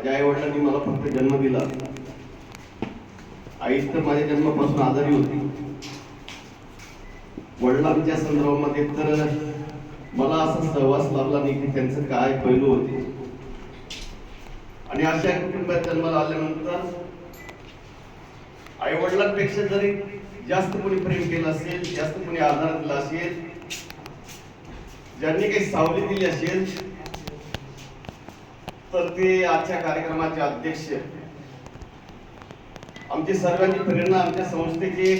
माझ्या आई वडिलांनी मला फक्त जन्म दिला. आईच तर माझ्या जन्मापासून आजारी होती. वडिलांच्या संदर्भामध्ये तर मला असा सहवास लाभला नाही की त्यांचं काय पैलू होते. आणि अशा कुटुंबात जन्माला आल्यानंतर आई वडिलांपेक्षा जरी जास्त कोणी प्रेम केलं असेल जास्त कोणी आधार दिला असेल ज्यांनी काही सावली दिली असेल तर ते आजच्या कार्यक्रमाचे अध्यक्ष आमची सर्वांची प्रेरणा आमच्या संस्थेचे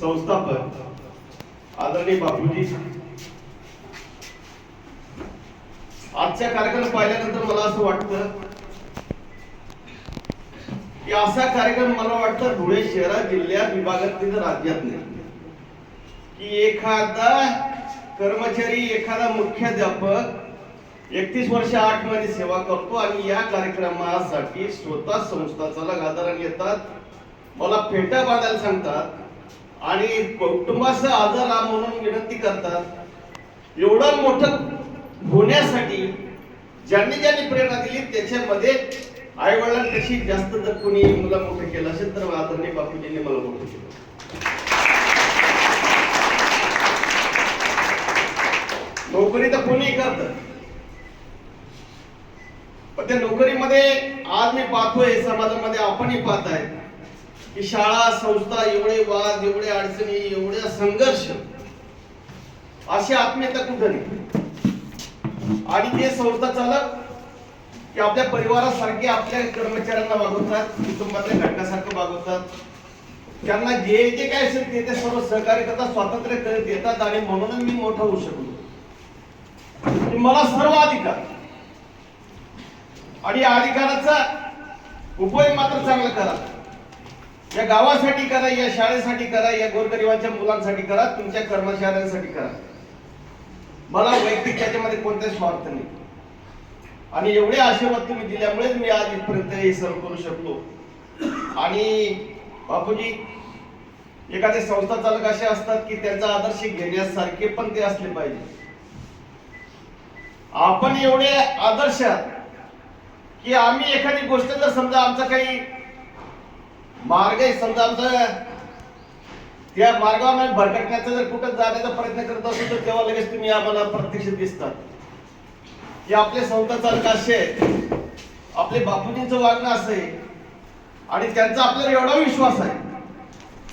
संस्थापक आदरणीय बापूजी. आजचा कार्यक्रम पाहिल्यानंतर मला असं वाटतं की असा कार्यक्रम मला वाटतं धुळे शहरात जिल्ह्यात विभागात राज्यात नाही. की एखादा कर्मचारी एखादा मुख्याध्यापक एकतीस वर्ष आठ महिने सेवा करतो आणि या कार्यक्रमासाठी स्वतः संस्था चालक आधाराने येतात. मला फेटा बांधायला सांगतात आणि कुटुंबाचं आजार म्हणून विनंती करतात. एवढं मोठं होण्यासाठी ज्यांनी ज्यांनी प्रेरणा दिली त्याच्यामध्ये आई वडिलांपेक्षा जास्त जर कोणी मला मोठं केलं असेल तर आदरणीय बापूजींनी मला मोठं केलं. नोकरी तर कोणी करत. पण त्या नोकरीमध्ये आज मी पाहतोय समाजामध्ये आपणही पाहताय की शाळा संस्था एवढे वाद एवढे अडचणी एवढे संघर्ष अशी आत्मीयता कुठं नाही? आणि ते संस्था चालक की आपल्या परिवारासारखे आपल्या कर्मचाऱ्यांना वागवतात कुटुंबातल्या घटकासारखं वागवतात. त्यांना जे जे काय असेल ते ते सर्व सहकार्य करतात स्वातंत्र्य देतात आणि म्हणूनच मी मोठा होऊ शकलो. मला सर्व अधिकार आणि या अधिकाराचा उपयोग मात्र चांगला करा. या गावासाठी करा या शाळेसाठी करा या गोरगरिबांच्या मुलांसाठी करा तुमच्या कर्मचाऱ्यांसाठी करा. मला वैयक्तिक त्याच्यामध्ये कोणताही स्वार्थ नाही. आणि एवढे आशीर्वाद तुम्ही दिल्यामुळेच मी आज इथपर्यंत हे सर्व करू शकलो. आणि बापूजी एखादे संस्था चालक असे असतात की त्यांचा आदर्श घेण्यासारखे पण ते असले पाहिजे. आपण एवढे आदर्श आहात की आम्ही एखादी गोष्ट जर समजा आमचा काही मार्ग आहे समजा आमचा त्या मार्गावर भरकटण्याचा जर कुठं जाण्याचा प्रयत्न करत असेल तर तेव्हा लगेच तुम्ही आम्हाला प्रत्यक्ष दिसतात. की आपले संस्था चालक असे आहेत. आपले बापूजींचं वागणं असं आहे. आणि त्यांचा आपल्याला एवढा विश्वास आहे.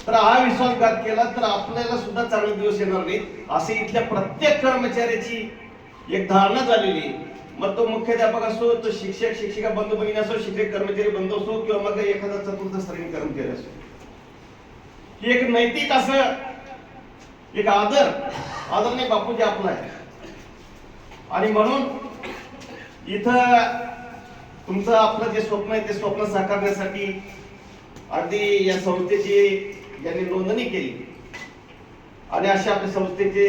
तर हा विश्वासघात केला तर आपल्याला सुद्धा चांगले दिवस येणार नाहीत. असे इथल्या प्रत्येक कर्मचाऱ्याची एक धारणा झालेली आहे. मग तो मुख्याध्यापक असो तो शिक्षक शिक्षिका बंधू भगिनी असो शिक्षक कर्मचारी बंधू असो किंवा मग एखादा चतुर्थ श्रेणी कर्मचारी असो. ही एक नैतिक असं एक आदर आदरणे बापूजी आपला आहे. आणि म्हणून इथं तुमचं आपलं जे स्वप्न आहे ते स्वप्न साकारण्यासाठी अगदी या संस्थेची ज्यांनी नोंदणी केली. आणि अशा आपल्या संस्थेचे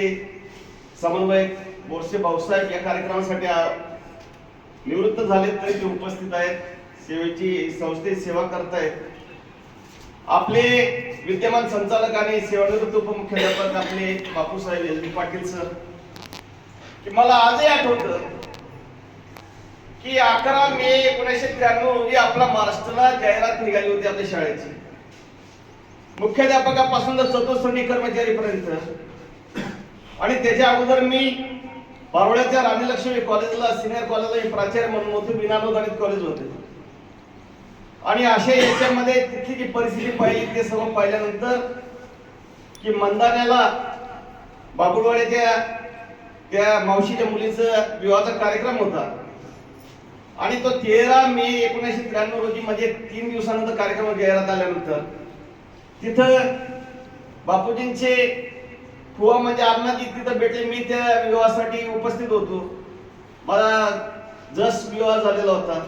समन्वयक बोरसे भाऊसाहेब या कार्यक्रमासाठी निवृत्त झालेत तरी ते उपस्थित आहेत. सेवेची संस्थेत सेवा करतायत. आपले विद्यमान संचालक आणि सेवानिवृत्त उपमुख्याध्यापक आपले Bapusaheb L B Patil sir की मला आजही आठवतं की अकरा मे एकोणीसशे त्र्याण्णव रोजी आपला महाराष्ट्राला जाहिरात निघाली होती आपल्या शाळेची. मुख्याध्यापकापासून तर चतुर्थणी कर्मचारीपर्यंत. आणि त्याच्या अगोदर मी पारोळ्याच्या राणी लक्ष्मी कॉलेजला सिनियर कॉलेजला प्राचार्य म्हणून होतो विनानोदानित कॉलेज होते. आणि अशा याच्यामध्ये तिथली जी परिस्थिती पाहिली ते सर्व पाहिल्यानंतर की मंदाण्याला बाबुळवाड्याच्या त्या मावशीच्या मुलीचा विवाहाचा कार्यक्रम होता. आणि तो तेरा मे एकोणीसशे त्र्याण्णव रोजी म्हणजे तीन दिवसानंतर कार्यक्रम जाहिरात आल्यानंतर तिथं बापूजींचे गोवा म्हणजे अण्णाजी तिथं भेटले. मी त्या विवाहासाठी उपस्थित होतो. मला जस विवाह झालेला होता.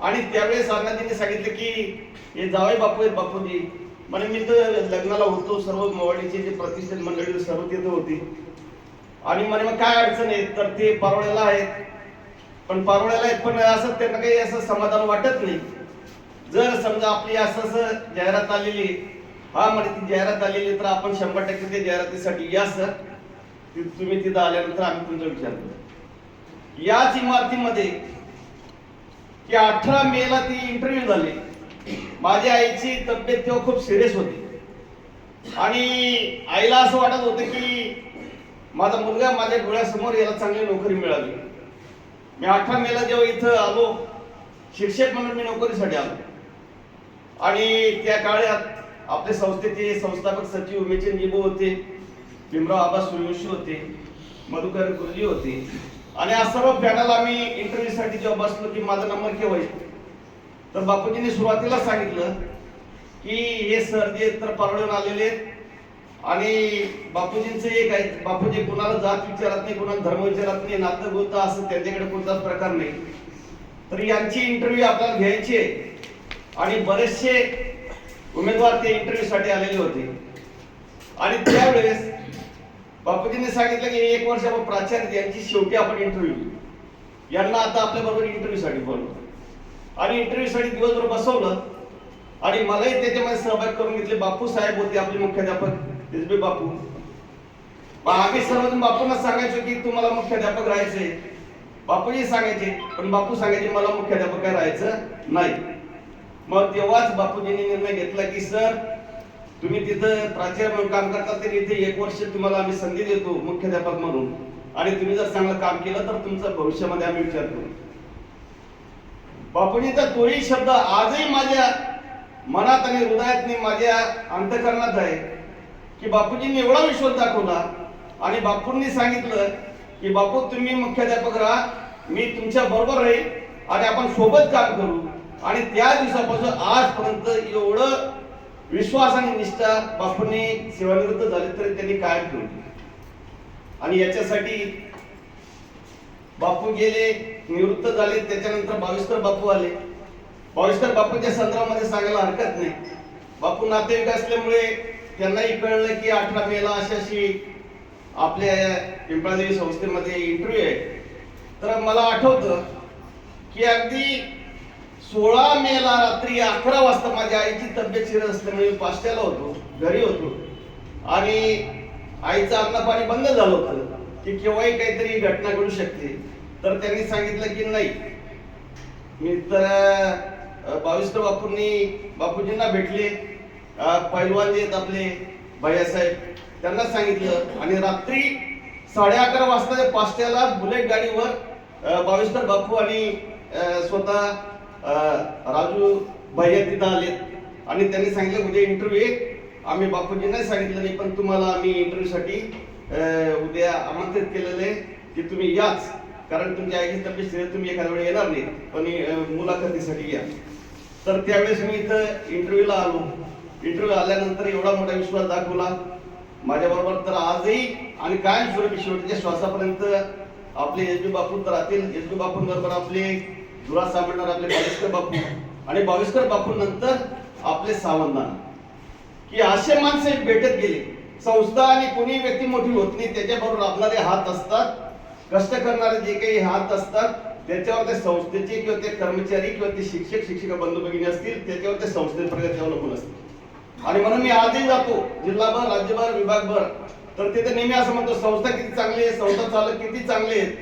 आणि त्यावेळेस अण्णाजींनी सांगितलं की हे जावई बापू आहेत बापूजी. म्हणे मी तर लग्नाला होतो. सर्व मवाडीचे जे प्रतिष्ठित मंडळी सर्व तिथं होती. आणि म्हणे मग काय अडचण आहे? तर ते पारोळ्याला आहेत. पण पारोळ्याला आहेत पण असं त्यांना काही असं समाधान वाटत नाही. जर समजा आपली असं असं जाहिरात आलेली हा म्हणे ती जाहिरात आलेली तर आपण शंभर टक्के त्या जाहिरातीसाठी या सर. तुम्ही तिथं आल्यानंतर आम्ही तुमचा विचार करू. याच इमारतीमध्ये की अठरा मेला ती इंटरव्ह्यू झाली. माझ्या आईची तब्येत तेव्हा खूप सिरियस होती. आणि आईला असं वाटत होतं की माझा मुलगा माझ्या डोळ्यासमोर याला चांगली नोकरी मिळाली मी अठरा मेला जेव्हा इथं आलो शिक्षक म्हणून मी नोकरीसाठी आलो. आणि त्या काळात आपल्या संस्थेचे संस्थापक सचिव उमेचंद निबो होते भीमराव आबा सूर्यवंशी होते मधुकर गुरुजी होते. आणि आज सर्व पॅनल आम्ही इंटरव्ह्यूसाठी जेव्हा बसलो की माझा नंबर केव्हा येईल तर बापूजींनी सुरुवातीला सांगितलं की हे सर जे तर परवडून आलेले आहेत आणि बापूजींचं एक आहे बापूजी कोणाला जात विचारत नाही कोणाला धर्म विचारत नाही नातं गोतं असं त्यांच्याकडे कोणताच प्रकार नाही. तर यांची इंटरव्ह्यू आपल्याला घ्यायची आहे. आणि बरेचसे उमेदवार ते इंटरव्ह्यू साठी आलेले होते. आणि त्यावेळेस बापूजींनी सांगितलं की एक वर्ष आपण प्राचार्य यांची शेवटी आपण इंटरव्ह्यू यांना आता आपल्या बरोबर इंटरव्ह्यू साठी बोलवलं आणि इंटरव्ह्यू साठी दिवसभर बसवलं. आणि मलाही त्याच्यामध्ये सहभाग करून घेतले. बापू साहेब होते आपले मुख्याध्यापक एस बी बापू. आम्ही सर्वजण बापूंना सांगायचो की तुम्हाला मुख्याध्यापक राहायचंय. बापूजी सांगायचे पण बापू सांगायचे मला मुख्याध्यापक काय राहायचं नाही. मग तेव्हाच बापूजींनी निर्णय घेतला की सर तुम्ही तिथं प्राचार्य म्हणून काम करता तरी इथे एक वर्ष तुम्हाला आम्ही संधी देतो मुख्याध्यापक म्हणून. आणि तुम्ही जर चांगलं काम केलं तर तुमचं भविष्यामध्ये आम्ही विचार करू. बापूजीचा तोही शब्द आजही माझ्या मनात आणि हृदयात माझ्या अंतकरणात आहे की बापूजींनी एवढा विश्वास दाखवला आणि बापूंनी सांगितलं की बापू तुम्ही मुख्याध्यापक राहा मी तुमच्या बरोबर राहील आणि आपण सोबत काम करू. आणि त्या दिवसापासून आजपर्यंत एवढं विश्वास आणि निष्ठा बापूंनी सेवानिवृत्त झाले तरी त्यांनी कायम ठेवली. आणि याच्यासाठी बापू गेले निवृत्त झाले त्याच्यानंतर बावीसकर बापू आले. बावीसकर बापूच्या संदर्भामध्ये सांगायला हरकत नाही. बापू नातेवाईक असल्यामुळे त्यांनाही कळलं की अठरा मेला अशाशी आपल्या पिंपळादेवी संस्थेमध्ये इंटरव्ह्यू आहे. तर मला आठवतं की अगदी सोळा मेला रात्री अकरा वाजता माझ्या आईची तब्येत शिरत असल्यामुळे मी पाष्ट्याला होतो घरी होतो. आणि आईचं अन्न पाणी बंद झालं होतं. की केव्हाही काहीतरी घटना घडू शकते. तर त्यांनी सांगितलं की नाही. मी तर अं, बापूंनी बापूजींना भेटले. पैलवान जे आहेत आपले भैयासाहेब त्यांना सांगितलं. आणि रात्री साडे अकरा वाजता पाश्ट्याला पाष्ट्याला बुलेट गाडीवर अं, बापू आणि स्वतः राजू भैया तिथं आलेत. आणि त्यांनी सांगितलं उद्या इंटरव्ह्यू आहे. आम्ही बापूजींना सांगितलं नाही पण तुम्हाला आम्ही इंटरव्ह्यूसाठी उद्या आमंत्रित केलेलं आहे की तुम्ही याच. कारण तुमच्या आईची तब्येत स्थिर तुम्ही एखाद्या वेळी येणार नाही. पण मुलाखतीसाठी या. तर त्यावेळेस मी इथं इंटरव्ह्यूला आलो. इंटरव्ह्यू आल्यानंतर एवढा मोठा विश्वास दाखवला. माझ्याबरोबर तर आजही आणि काय स्वरूपी शेवटच्या श्वासापर्यंत आपले एस बी बापू तर राहतील. एस बी बापूंबरोबर आपले धुरा सामणार आपले बाविस्कर बापू. आणि बाविस्कर बापू नंतर आपले सावंतान की असे माणसे भेटत गेले. संस्था आणि कोणी व्यक्ती मोठी होत नाही त्याच्याबरोबर आपणारे हात असतात. कष्ट करणारे जे काही हात असतात त्याच्यावर ते संस्थेचे किंवा ते कर्मचारी किंवा ते शिक्षक शिक्षिका बंधू भगिनी असतील त्याच्यावर ते संस्थेची प्रगती अवलंबून असतील आणि म्हणून मी आजही जातो जिल्हाभर राज्यभर विभागभर. तर तिथे नेहमी असं म्हणतो संस्था किती चांगली आहे संस्था चालक किती चांगले आहेत.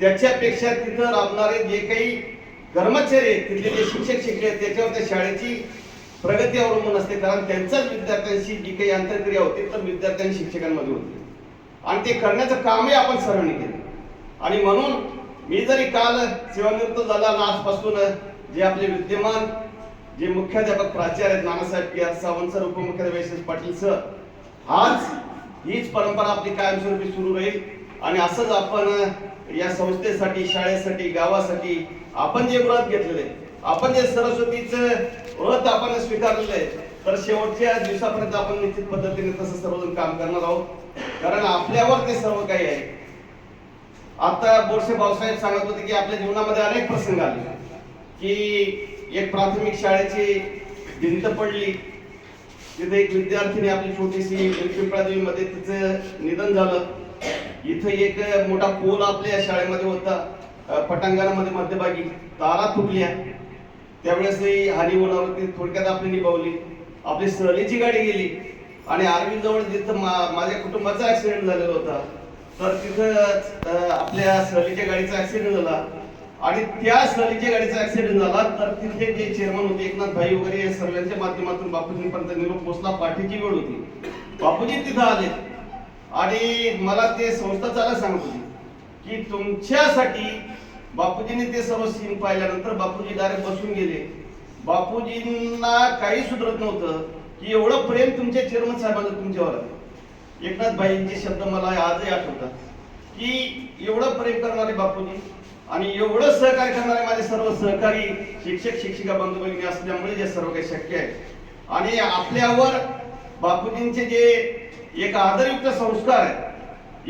त्याच्यापेक्षा तिथं राबणारे जे काही कर्मचारी तिथले जे शिक्षक शिकले त्याच्यावर त्या शाळेची प्रगती अवलंबून असते. कारण त्यांचाच विद्यार्थ्यांशी जी काही आंतरक्रिया होती तर विद्यार्थ्यांनी शिक्षकांमध्ये होती. आणि ते करण्याचं कामही आपण सर्वांनी केलं. आणि म्हणून मी जरी काल सेवानिवृत्त झाला आजपासून जे आपले विद्यमान जे मुख्याध्यापक प्राचार्य आहेत Nanasaheb K R Sawant sir उपमुख्याध्यापक Patil sir आज हीच परंपरा आपली कायमस्वरूपी सुरू राहील. आणि असंच आपण या संस्थेसाठी शाळेसाठी गावासाठी आपण जे व्रत घेतलेले आपण जे सरस्वतीचं व्रत आपण स्वीकारलेलं आहे तर शेवटच्या दिवसापर्यंत आपण निश्चित पद्धतीने तसं सर्वजण काम करणार आहोत. कारण आपल्यावर ते सर्व काही आहे. आता बोरसे भाऊसाहेब सांगत होते की आपल्या जीवनामध्ये अनेक प्रसंग आले. की एक प्राथमिक शाळेची भिंत पडली. तिथे एक विद्यार्थिनी आपली छोटीशी पिंपळादेवी मध्ये तिचं निधन झालं. इथं एक मोठा पोल आपल्या शाळेमध्ये होता पटांगणामध्ये मध्यभागी. तारा तुटल्या. त्यावेळेस हानी हानी होणारती थोडक्यात आपली निभावली. आपली सहलीची गाडी गेली. आणि आर्वी जवळ जिथं मा- माझ्या कुटुंबाचा ऍक्सिडेंट झालेला होता तर तिथं आपल्या सहलीच्या गाडीचा ऍक्सिडेंट झाला. आणि त्या सहलीच्या गाडीचा ऍक्सिडेंट झाला तर तिथे जे चेअरमन होते एकनाथ भाई वगैरे या सर्वांच्या माध्यमातून बापूजींपर्यंत निरोप पोहोचला. पाठीची वेळ होती. बापूजी तिथं आले. आणि मला ते संस्था चालत सांगत होती की तुमच्यासाठी बापूजींनी ते सर्व सीन पाहिल्यानंतर बापूजी डायरेक्ट बसून गेले. बापूजींना काही सुधरत नव्हतं की एवढं प्रेम तुमच्या चेअरमन साहेबांचं तुमच्यावर एकनाथ भाईंचे शब्द मला आजही आठवतात की एवढं प्रेम करणारे बापूजी आणि एवढं सहकार्य करणारे माझे सर्व सहकारी शिक्षक शिक्षिका बंधू भगिनी असल्यामुळे जे सर्व काही शक्य आहे. आणि आपल्यावर बापूजींचे जे एक आदरयुक्त संस्कार आहे.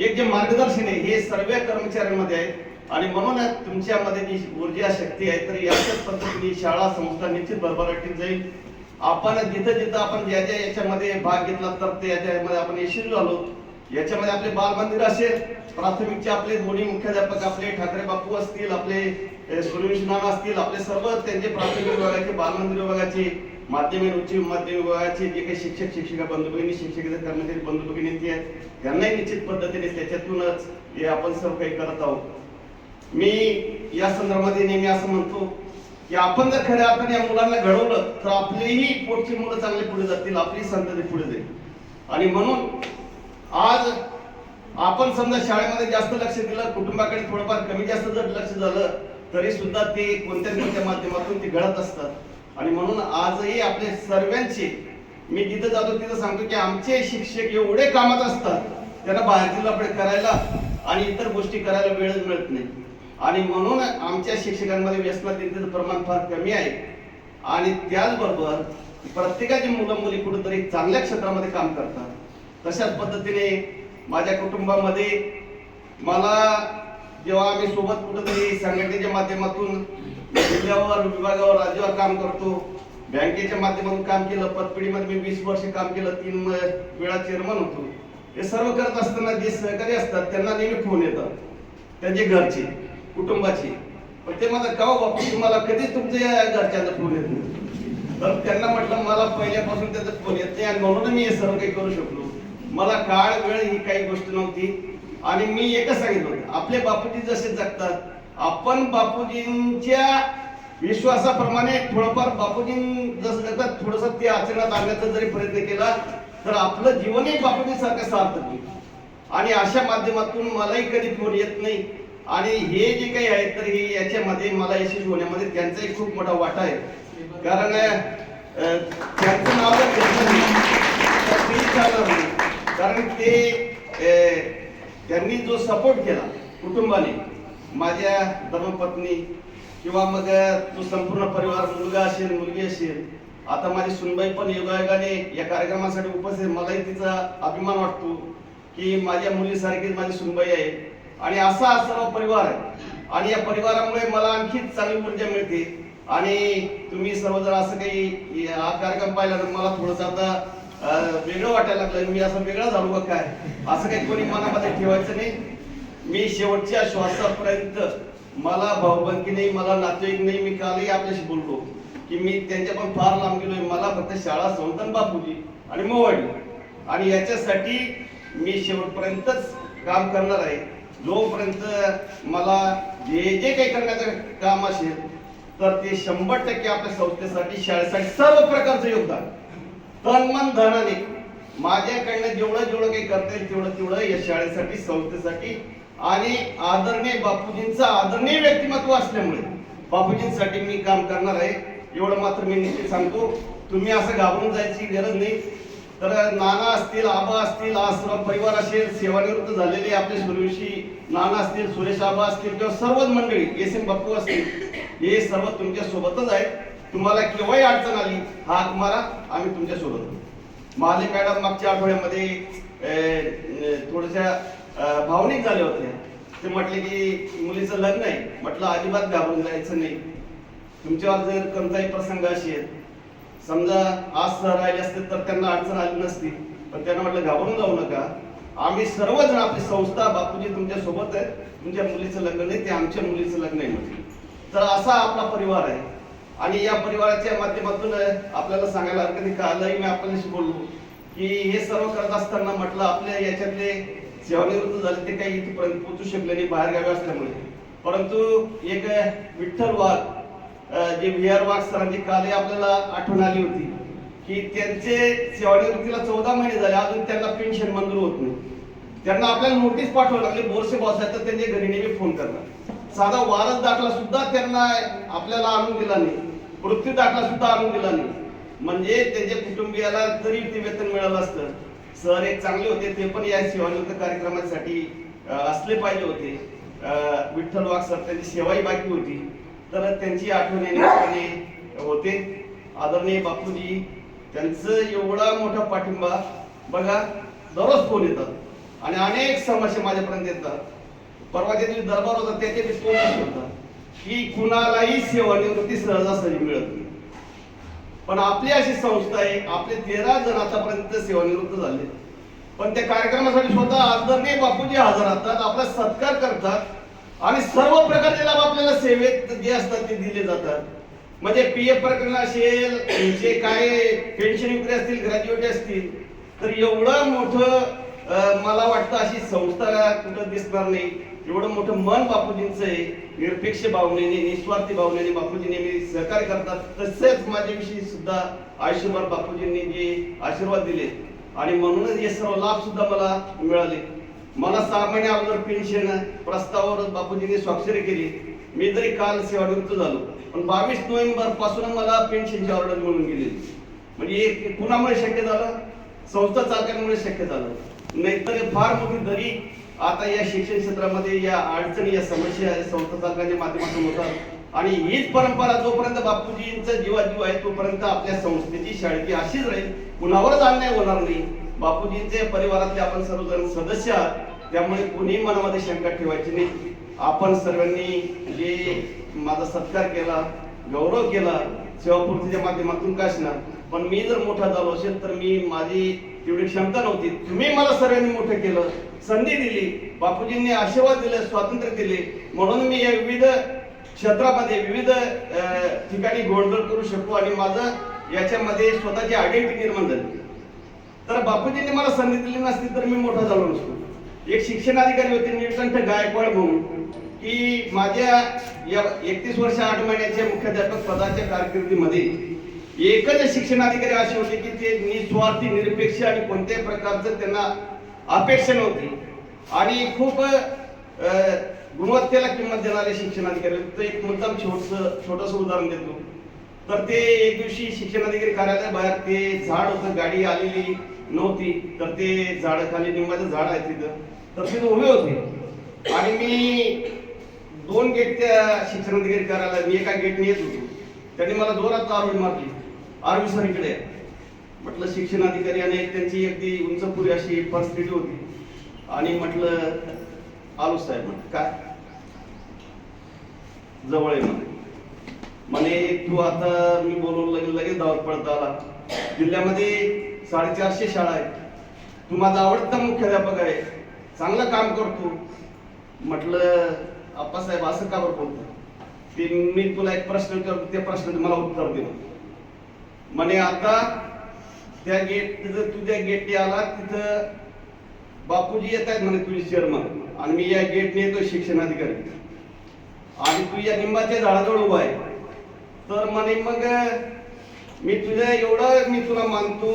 एक जे मार्गदर्शन आहे हे सर्व कर्मचाऱ्यांमध्ये आहे. आणि म्हणून तुमच्यामध्ये जी ऊर्जा शक्ती आहे तर याच्याच पद्धतीने शाळा संस्था निश्चित भरभराटीत जाईल. आपण जिथं जिथं आपण ज्या ज्या याच्यामध्ये भाग घेतला तर ते याच्यामध्ये आपण यशस्वी झालो. याच्यामध्ये आपले बाल मंदिर असेल प्राथमिकचे आपले दोन्ही मुख्याध्यापक आपले ठाकरे बापू असतील आपले अ, सूर्यवंशी असतील आपले सर्व त्यांचे प्राथमिक विभागाचे बाल मंदिर विभागाचे माध्यमिक उच्च माध्यमिक विभागाचे जे काही शिक्षक शिक्षिका बंधू भगिनी शिक्षक कर्मचारी बंधू भगिनी ते आहेत त्यांनाही निश्चित पद्धतीने त्याच्यातूनच हे आपण सर्व काही करत आहोत. मी या संदर्भामध्ये नेहमी असं म्हणतो की आपण जर खऱ्या अर्थाने या मुलांना घडवलं तर आपलीही पोटची मुलं चांगले पुढे जातील आपली संतती पुढे जाईल. आणि म्हणून आज आपण समजा शाळेमध्ये जास्त लक्ष दिलं कुटुंबाकडे थोडंफार कमी जास्त जर लक्ष झालं तरी सुद्धा ते कोणत्या कोणत्या माध्यमातून ते घडत असतात. आणि म्हणून आजही आपले सर्वांचे मी जिथं जातो तिथं सांगतो की आमचे शिक्षक एवढे कामात असतात त्यांना बाहेरची लफडे करायला आणि इतर गोष्टी करायला वेळच मिळत नाही. आणि म्हणून आमच्या शिक्षकांमध्ये व्यसनाधीनतेचं प्रमाण फार कमी आहे. आणि त्याचबरोबर प्रत्येकाची मुलं मुली कुठेतरी चांगल्या क्षेत्रामध्ये काम करतात. तशाच पद्धतीने माझ्या कुटुंबामध्ये मला जेव्हा आम्ही सोबत कुठेतरी संघटनेच्या माध्यमातून जिल्ह्यावर विभागावर राज्यावर काम करतो. बँकेच्या माध्यमातून काम केलं पतपिढीमध्ये मी वीस वर्ष काम केलं तीन वेळा चेअरमन होतो. हे सर्व करत असताना जे सहकारी असतात त्यांना नेहमी फोन येतात. त्यांचे घरचे कुटुंबाचे. पण ते मला का हो बापू तुम्हाला कधीच तुमच्या घरच्यांचा फोन येत नाही. तर त्यांना म्हटलं मला पहिल्यापासून त्याचा फोन येत नाही आणि म्हणून मी हे सर्व काही करू शकलो. मला काळ वेळ ही काही गोष्ट नव्हती. आणि मी एकच सांगितलं होतं आपले बापूजी जसे जगतात आपण बापूजींच्या विश्वासाप्रमाणे थोडंफार बापूजी जसं करतात थोडस ते आचरणात आणण्याचा जरी प्रयत्न केला तर आपलं जीवनही बापूजी सारखं सार्थक होईल. आणि अशा माध्यमातून मलाही कधी फोन येत नाही. आणि हे जे काही आहे तर हे याच्यामध्ये मला यशस्वी होण्यामध्ये त्यांचाही खूप मोठा वाटा आहे. कारण त्यांचं नाव जर घेतलं नाही, कारण ते त्यांनी जो सपोर्ट केला कुटुंबाने माझ्या धर्मपत्नी किंवा मग तू संपूर्ण परिवार मुलगा असेल मुलगी असेल आता माझी सुनबाई पण योगायोगाने या कार्यक्रमासाठी उपस्थित मलाही तिचा अभिमान वाटतो की माझ्या मुलीसारखीच माझी सुनबाई आहे. आणि असा सर्व परिवार आहे. आणि या परिवारामुळे मला आणखी चांगली ऊर्जा मिळते. आणि तुम्ही सर्वजण असं काही हा कार्यक्रम पाहिला तर मला थोडंसं आता वेगळं वाटायला लागलं मी असं वेगळं झालो का काय. असं काही कोणी मनामध्ये ठेवायचं नाही. मी शेवटच्या श्वासापर्यंत मला भाऊबंदी नाही मला नातेवाईक नाही मी कालही आपल्याशी बोललो की मी त्यांच्या पण फार लांब गेलोय. मला फक्त शाळा संतन बापूजी आणि मोवाडी. आणि याच्यासाठी मी शेवटपर्यंतच काम करणार आहे. जोपर्यंत मला जे जे काही करण्याचं काम असेल तर ते शंभर टक्के आपल्या संस्थेसाठी शाळेसाठी सर्व प्रकारचं योगदान. तन मन धनाने. माझ्याकडनं जेवढं जेवढं काही करता येईल तेवढं तेवढं या शाळेसाठी संस्थेसाठी आणि आदरणीय बापूजींचं आदरणीय व्यक्तिमत्व असल्यामुळे बापूजींसाठी मी काम करणार आहे. एवढं मात्र मी निश्चित सांगतो तुम्ही असं घाबरून जायची गरज नाही. तर नाना असतील आबा असतील आश्रम परिवार असेल सेवानिवृत्त झालेले आपले सुरेशी नाना असतील सुरेश आबा असतील किंवा सर्वच मंडळी एस एम बापू असतील हे सर्व तुमच्या सोबतच आहेत. तुम्हाला केव्हाही अडचण आली हाक मारा आम्ही तुमच्यासोबत आहोत. महाले मॅडम मागच्या आठवड्यामध्ये थोड्याशा भावनिक झाले होते. ते म्हटले की मुलीचं लग्न आहे. म्हटलं अजिबात घाबरून जायचं नाही. तुमच्यावर जर कोणताही प्रसंग असेल समजा आज सर राहिले असते तर त्यांना अडचण आली नसती. पण त्यांना म्हटलं घाबरून जाऊ नका. आम्ही सर्वजण आपली संस्था बापूजी तुमच्यासोबत आहे. तुमच्या मुलीचं लग्न नाही ते आमच्या मुलीचं लग्न आहे म्हणजे तर असा आपला परिवार आहे. आणि या परिवाराच्या माध्यमातून आपल्याला सांगायला हरकत नाही. कालही मी आपल्याशी बोललो की हे सर्व करत असताना म्हटलं आपल्या याच्यातले सेवानिवृत्त झाले ते काही इथपर्यंत पोहोचू शकले नाही बाहेर गावी असल्यामुळे. परंतु एक विठ्ठल वाघ जे व्ही आर वाघ सरांची काले आपल्याला आठवण आली होती की त्यांचे सेवानिवृत्तीला चौदा महिने झाले अजून त्यांना पेन्शन मंजूर होत नाही. त्यांना आपल्याला नोटीस पाठवावी लागली बोरसे बॉस आहेत तर त्यांच्या घरी नेहमी फोन करणार साधा वारस दाखला सुद्धा त्यांना आपल्याला आणून दिला नाही. मृत्यू दाखला सुद्धा आणून दिला नाही. म्हणजे त्यांच्या कुटुंबियाला जरी ते वेतन मिळालं असतं सर एक चांगले होते ते पण या सेवानिवृत्त कार्यक्रमासाठी असले पाहिजे होते. विठ्ठल वाघ सर त्यांची सेवाही बाकी होती. तर त्यांची आठवण होते. आदरणीय बापूजी त्यांचं एवढा मोठा पाठिंबा बघा दररोज फोन येतात. आणि अनेक समस्या माझ्यापर्यंत येतात. परवाच्या दिवशी दरबार होता त्याचे दिवशी फोन होता की कुणालाही सेवानिवृत्ती सहजासहजी मिळत नाही. पण आपली अशी संस्था आहे आपले तेरा जण आतापर्यंत सेवानिवृत्त झाले. पण त्या कार्यक्रमासाठी स्वतः आदरणीय बापूजी हजर असतात आपला सत्कार करतात आणि सर्व प्रकारचे लाभ आपल्याला सेवेत जे असतात ते दिले जातात. म्हणजे पी एफ प्रकरण असेल जे काय पेन्शन विक्री असतील ग्रॅज्युएट असतील तर एवढं मोठं मला वाटतं अशी संस्था कुठं दिसणार नाही. एवढं मोठं मन बापूजींचं आहे निरपेक्ष भावनेने निस्वार्थी भावनेने बापूजी नेहमी सहकार्य करतात. तसेच माझ्याविषयी सुद्धा आयुष्यभर बापूजींनी जे आशीर्वाद दिले आणि म्हणूनच हे सर्व लाभ सुद्धा मला मिळाले. मला सहा महिने अगोदर पेन्शन प्रस्तावावर बापूजींनी स्वाक्षरी केली. मी जरी काल सेवानिवृत्त झालो पण बावीस नोव्हेंबरपासून मला पेन्शनची ऑर्डर मिळून गेली. म्हणजे कुणामुळे शक्य झालं? संस्था चालकांमुळे शक्य झालं. नाहीतर फार मोठी दरी आता या शिक्षण क्षेत्रामध्ये या अडचणी या समस्या या संस्था चालकांच्या माध्यमातून होतात. आणि हीच परंपरा जोपर्यंत बापूजींचा जीवाजीव आहे तोपर्यंत आपल्या संस्थेची शाळेची अशीच राहील. कुणावरच अन्याय होणार नाही. बापूजींचे परिवारातले आपण सर्वजण सदस्य आहात. त्यामुळे कुणी मनामध्ये शंका ठेवायची नाही. आपण सर्वांनी जे माझा सत्कार केला गौरव केला सेवापूर्तीच्या माध्यमातून का ना पण मी जर मोठा झालो असेल तर मी माझी तेवढी क्षमता नव्हती. तुम्ही मला सर्वांनी मोठं केलं संधी दिली बापूजींनी आशीर्वाद दिले स्वातंत्र्य दिले. म्हणून मी या विविध क्षेत्रामध्ये विविध ठिकाणी गोंधळ करू शकू आणि माझं याच्यामध्ये स्वतःची आयडेंटिटी निर्माण झाली. तर बापूजींनी मला संधी दिली नसती तर मी मोठा झालो नसतो. एक शिक्षणाधिकारी होते निळकंठ गायकवाड म्हणून की माझ्या या एकतीस वर्ष आठ महिन्याच्या मुख्याध्यापक पदाच्या कारकिर्दीमध्ये एकच शिक्षणाधिकारी असे होते की ते निस्वार्थी निरपेक्ष आणि कोणत्याही प्रकारचं त्यांना अपेक्षा नव्हती. आणि खूप गुणवत्तेला किंमत देणारे शिक्षण अधिकारी होते. तर एक मुद्दाम छोटस छोटस उदाहरण देतो. तर ते एक दिवशी शिक्षण अधिकारी कार्यालयाबाहेर ते झाड होतं गाडी आलेली नव्हती. तर ते झाड खाली निंबाचं झाड आहे तिथं. तर तिथे उभे होते. आणि मी दोन गेट त्या शिक्षणाधिकारी अधिकारी मी एका गेटने येत होतो. त्यांनी मला जोरात आरवी मारली. आरवी सर इकडे म्हटलं शिक्षण अधिकारी आणि त्यांची अगदी उंचपुरी अशी परिस्थिती होती. आणि म्हटलं आलो साहेब म्हटलं, काय? जवळ आहे म्हणे. म्हणे तू आता मी बोलवून लगेच लगेच धावत पडता आला. जिल्ह्यामध्ये साडेचारशे शाळा आहेत. तू माझा आवडता मुख्याध्यापक आहे. चांगलं काम करतो म्हटलं आप्पासाहेब असं का बरं बोलतो? ते मी तुला एक प्रश्न विचारतो त्या प्रश्नाचं मला उत्तर दे. म्हणे आता त्या गेट तिथं तू त्या गेटने आला तिथं बापूजी येत आहेत म्हणे तुझे चेअरमन आणि मी या गेटने येतो शिक्षणाधिकारी. आणि तू या निंबाच्या झाडाजवळ उभा आहे. तर म्हणे मग मी तुझं एवढं मी तुला मानतो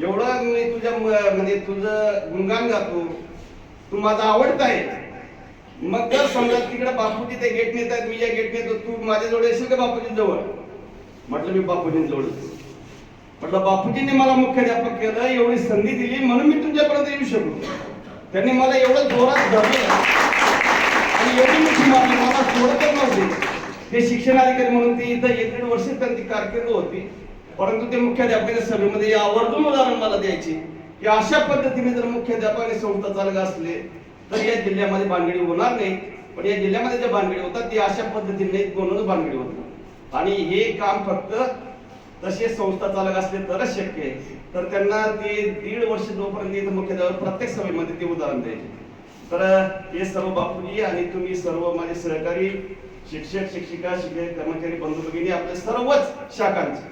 एवढं मी तुझ्या म्हणजे तुझं गुणगान गातो तू माझा आवडता आहे. मग जर समजा तिकडे बापूजी ते गेट नेत आहेत मी या गेट नेतो तू माझ्याजवळ येशील का बापूजी जवळ? म्हटलं मी बापूजी जवळ म्हटलं बापूजींनी मला मुख्याध्यापक केलं एवढी संधी दिली म्हणून मी तुमच्यापर्यंत येऊ शकलो. त्यांनी मला एवढं जोरात धरलं. आणि एवढी मोठी मारली मला सोडतच नव्हते. ते शिक्षण अधिकारी म्हणून ते इथं एक दीड वर्ष त्यांची कारकीर्द होती. परंतु ते मुख्याध्यापकाच्या सभेमध्ये आवर्जून उदाहरण मला द्यायचे. की अशा पद्धतीने जर मुख्याध्यापक आणि संस्था चालक असले तर या जिल्ह्यामध्ये भानगडी होणार नाही. पण या जिल्ह्यामध्ये ज्या भानगडी होतात ते अशा पद्धतीने कोणच भानगडी होतात. आणि हे काम फक्त तसे संस्था चालक असले तरच शक्य आहे. तर त्यांना ते दीड वर्ष जोपर्यंत मुख्य मुख्याध्यापक प्रत्येक सभेमध्ये ते उदाहरण द्यायचे. तर हे सर्व बापूजी आणि तुम्ही सर्व माझे सहकारी शिक्षक शिक्षिका शिक्षक कर्मचारी बंधू भगिनी आपल्या सर्वच शाखांचे.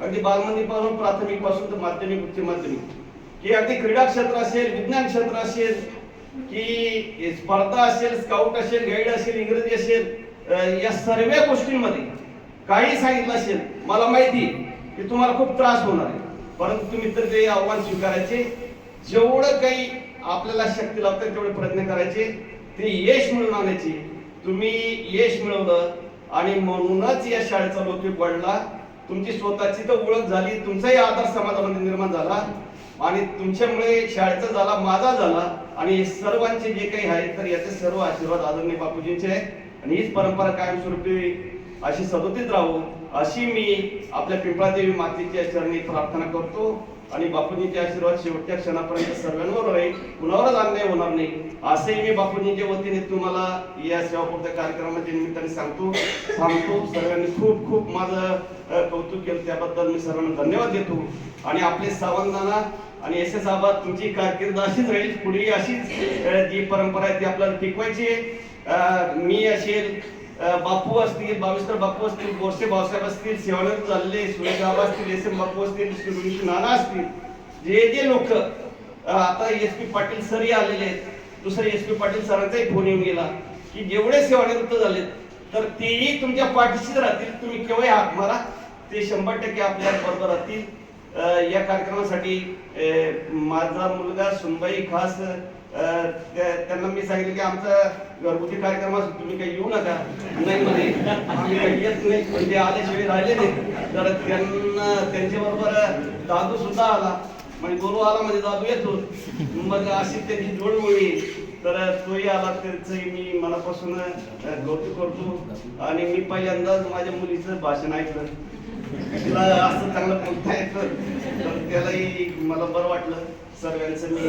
अगदी बालमंदीपासून प्राथमिकपासून तर माध्यमिक उच्च माध्यमिक. की अगदी क्रीडा क्षेत्र असेल विज्ञान क्षेत्र असेल की स्पर्धा असेल स्काउट असेल गाईड असेल इंग्रजी असेल या सर्व गोष्टींमध्ये काही सांगितलं असेल मला माहिती की तुम्हाला खूप त्रास होणार आहे. परंतु तुम्ही तर ते आव्हान स्वीकारायचे. जेवढं काही आपल्याला शक्ती लावतात तेवढे प्रयत्न करायचे. ते यश मिळवून आणायचे. तुम्ही यश मिळवलं आणि म्हणूनच या शाळेचा लौकिक वाढला. तुमची स्वतःची तर ओळख झाली तुमचाही आधार समाजामध्ये निर्माण झाला. आणि तुमच्यामुळे शाळेचा झाला माझा झाला. आणि सर्वांचे जे काही आहे तर याचे सर्व आशीर्वाद आदरणीय बापूजींचे आहे आणि हीच परंपरा कायमस्वरूपी अशी सदोतीत राहू अशी मी आपल्या पिंपळादेवी मातेच्या चरणी प्रार्थना करतो आणि बापूजींचे आशीर्वाद शेवटच्या क्षणापर्यंत सर्वांवर राहील. कुणावरच अन्याय होणार नाही. असेही मी बापूजींच्या वतीने तुम्हाला या सेवापूर्त कार्यक्रमाच्या निमित्ताने सांगतो. सांगतो. सर्वांनी खूप खूप माझं कौतुक केलं. त्याबद्दल मी सर्वांना धन्यवाद देतो. आणि आपले सावंतांना आणि एस एस आबाद तुमची कारकीर्द अशीच राहील. पुढे अशीच जी परंपरा आहे ती आपल्याला टिकवायची आहे. मी असेल बापू असतील बाविस्तर बापू असतील बोरसे भाऊसाहेब असतील सेवानंद चालले सुरेशबाबा असतील एस एम बापू असतील श्री नाना असतील जे जे लोक आता एस पी पाटील सरही आलेले आहेत. दुसरे एस पी पाटील सरांचाही फोन येऊन गेला की जेवढे सेवानिवृत्त झालेत तर तेही तुमच्या पाठीशीच राहतील. तुम्ही केव्हाही हाक मारा. ते शंभर टक्के आपल्या बरोबर राहतील. या कार्यक्रमासाठी माझा मुलगा सुनबाई खास त्यांना मी सांगितलं की आमचा घरगुती कार्यक्रम असतो तुम्ही काही येऊ नका. नाही म्हणे. आम्ही काही येत नाही. पण ते आल्याशिवाय राहिले नाही तर त्यांना त्यांच्या बरोबर दादू सुद्धा आला. म्हणजे बोलू आला म्हणजे दादू येतो. मग अशी त्यांची जोड मुळी तर तोही आला. त्याचंही मी मनापासून अ, कौतुक करतो. आणि मी पहिल्यांदाच माझ्या मुलीचं भाषण ऐकलं. तिला असं चांगलं बोलता येतं. तर त्यालाही मला बरं वाटलं. सर्वांचं मी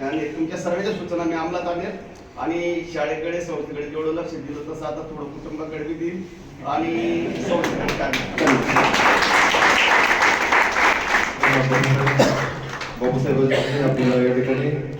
आणि तुमच्या सर्वांच्या सूचना मी अंमलात आणेल. आणि शाळेकडे संस्थेकडे जेवढं लक्ष दिलं तसं आता थोडं कुटुंबाकडे बी देईल आणि संस्थेकडे काय बाबासाहेब आपल्याला